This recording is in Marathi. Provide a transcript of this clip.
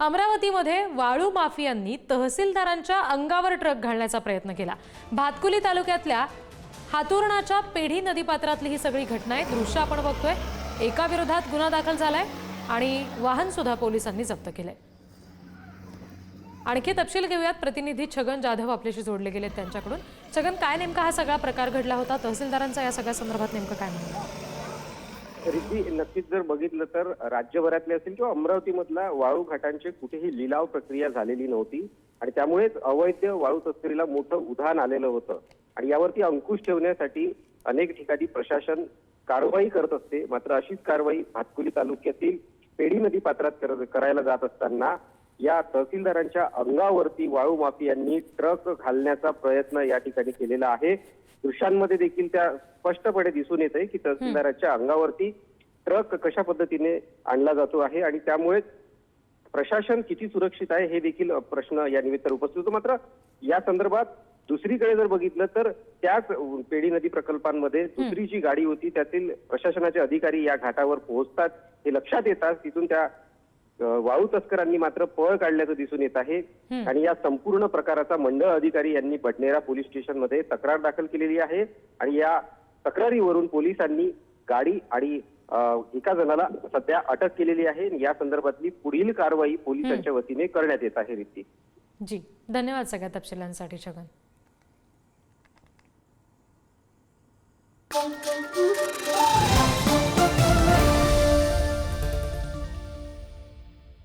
अमरावतीमध्ये वाळू माफियांनी तहसीलदारांच्या अंगावर ट्रक घालण्याचा प्रयत्न केला. भातकुली तालुक्यातल्या हातुर्णाच्या पेढी नदीपात्रातली ही सगळी घटना आहे. दृश्य आपण बघतोय. एका विरोधात गुन्हा दाखल झालाय आणि वाहन सुद्धा पोलिसांनी जप्त केलंय. आणखी तपशील घेऊयात. प्रतिनिधी छगन जाधव आपल्याशी जोडले गेलेत त्यांच्याकडून. छगन काय नेमका हा सगळा प्रकार घडला होता? तहसीलदारांचा या सगळ्या संदर्भात नेमकं काय म्हणणं रिद्धी नक्कीच जर बघितलं तर राज्यभरातले असेल किंवा अमरावतीमधला वाळू घाटांची कुठेही लिलाव प्रक्रिया झालेली नव्हती. आणि त्यामुळेच अवैध वाळू तस्करीला मोठं उधाण आलेलं होतं. आणि यावरती अंकुश ठेवण्यासाठी अनेक ठिकाणी प्रशासन कारवाई करत असते. मात्र अशीच कारवाई भातकुली तालुक्यातील पेढी नदी पात्रात कर- करायला जात असताना या तहसीलदारांच्या अंगावरती वाळू माफियांनी ट्रक घालण्याचा प्रयत्न या ठिकाणी केलेला आहे. दृश्यांमध्ये देखील त्या स्पष्टपणे दिसून येत आहे की तहसीलदाराच्या अंगावरती ट्रक कशा पद्धतीने आणला जातो आहे आणि त्यामुळे प्रशासन किती सुरक्षित आहे हे देखील प्रश्न या निमित्तानं उपस्थित होतो. मात्र या संदर्भात दुसरीकडे जर बघितलं तर त्याच पेढी नदी प्रकल्पांमध्ये दुसरी जी गाडी होती त्यातील प्रशासनाचे अधिकारी या घाटावर पोहोचतात हे लक्षात येतात तिथून त्या वाळू तस्करांनी मात्र पळ काढल्याचं दिसून येत आहे. आणि या संपूर्ण प्रकाराचा मंडळ अधिकारी यांनी बडनेरा पोलीस स्टेशनमध्ये तक्रार दाखल केलेली आहे. आणि या तक्रारीवरून पोलिसांनी गाडी आणि एका जणाला सध्या अटक केलेली आहे. या संदर्भातली पुढील कारवाई पोलिसांच्या वतीने करण्यात येत आहे रिद्धी जी. धन्यवाद सगळ्या तपशिलांसाठी छगन.